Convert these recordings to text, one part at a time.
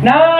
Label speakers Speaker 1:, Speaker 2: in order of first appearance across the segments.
Speaker 1: No!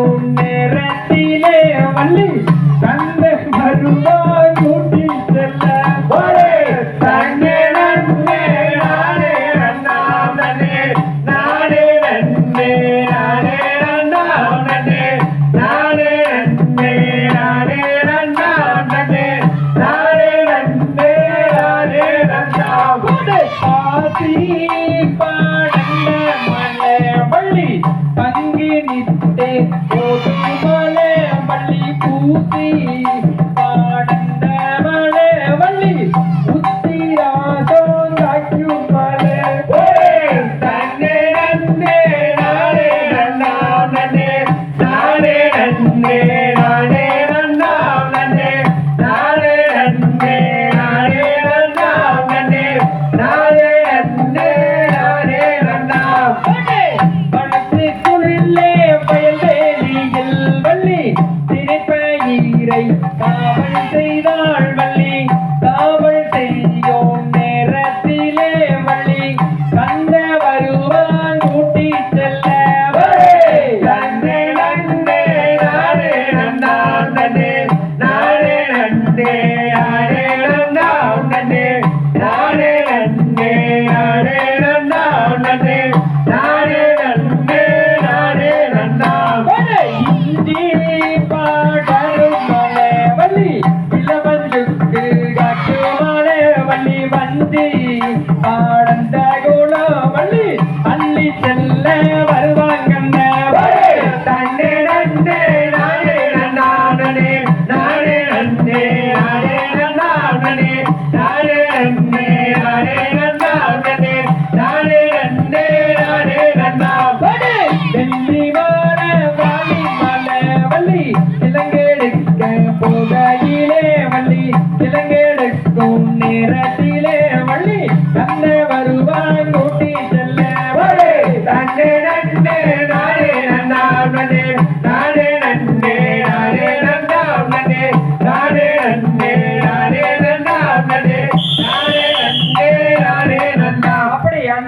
Speaker 1: உன் நேரத்திலே வள்ளி தந்தை வருவாய் விட்டு போதை மலை பள்ளி பூசி. செல்ல வருவாங்க
Speaker 2: தன்னே நன்னே நானே நானே நானே நன்னே நானே நானே நானே நன்னே நானே நானே நானே நன்னே நானே நானே டெல்லி
Speaker 1: வாழ வாலி மலை வள்ளி இலங்கெடுக்க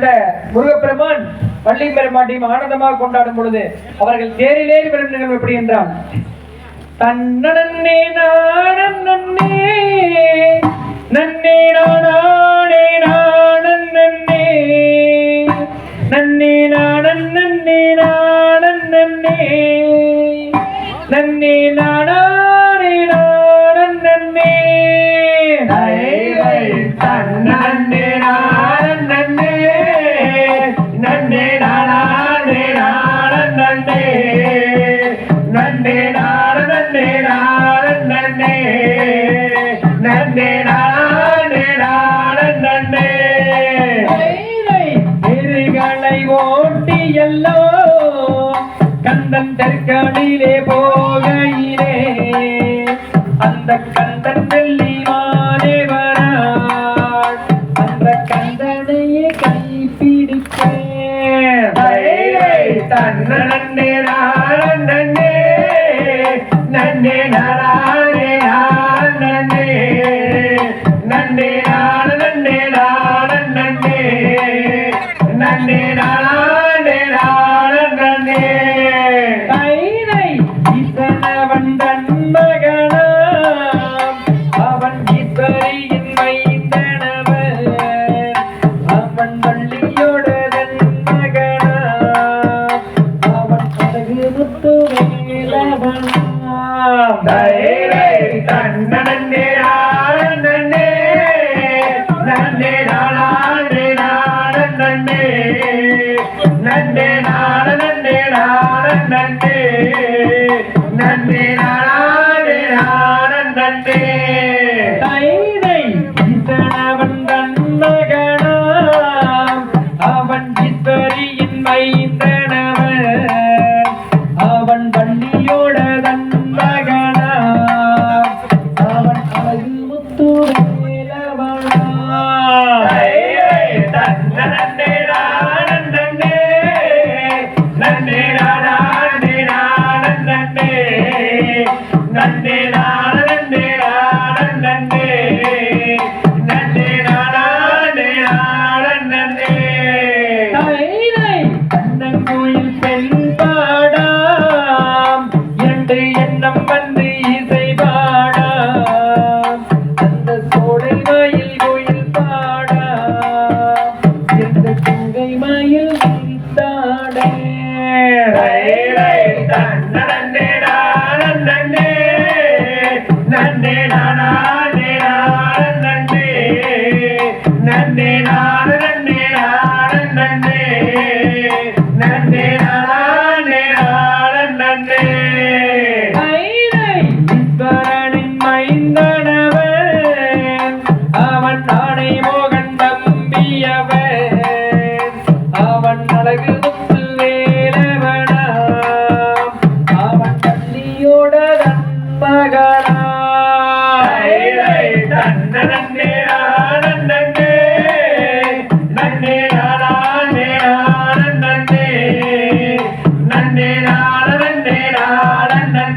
Speaker 1: அந்த முருகப்பெருமான் பள்ளி பெருமாட்டையும் ஆனந்தமாக கொண்டாடும் பொழுது அவர்கள் தேரிலேறி வரும் நிகழ்வு எப்படி என்றால் தன்னே நன்னே நன்னே நானே நன்னே நன்னே
Speaker 2: நன்னே நானன் நன்னே நன்னே நானே நானன் நன்னே தன்னே நன்னே நானே நான நன்னே நன்னே நான நன்னே நான நன்னே நன்னே நானே நான நன்னே
Speaker 1: தைரை ஈசனவன் தன் மகனாம் அவன் ஈஸ்வரியின் மைந்தனவன். அவன் வள்ளியோட தன் மகனாம் அவன் அழகு முத்து
Speaker 2: நன்னே நானே நானே நன்னே நானே நானே நன்னே நானே நானே
Speaker 1: தைரை ஈஸ்வரனின் மைந்தனவன். அவன் நாணை மோகன் தம்பியவன் அவன் அழகு வேலவனா அவன் பள்ளியோட மகனாம்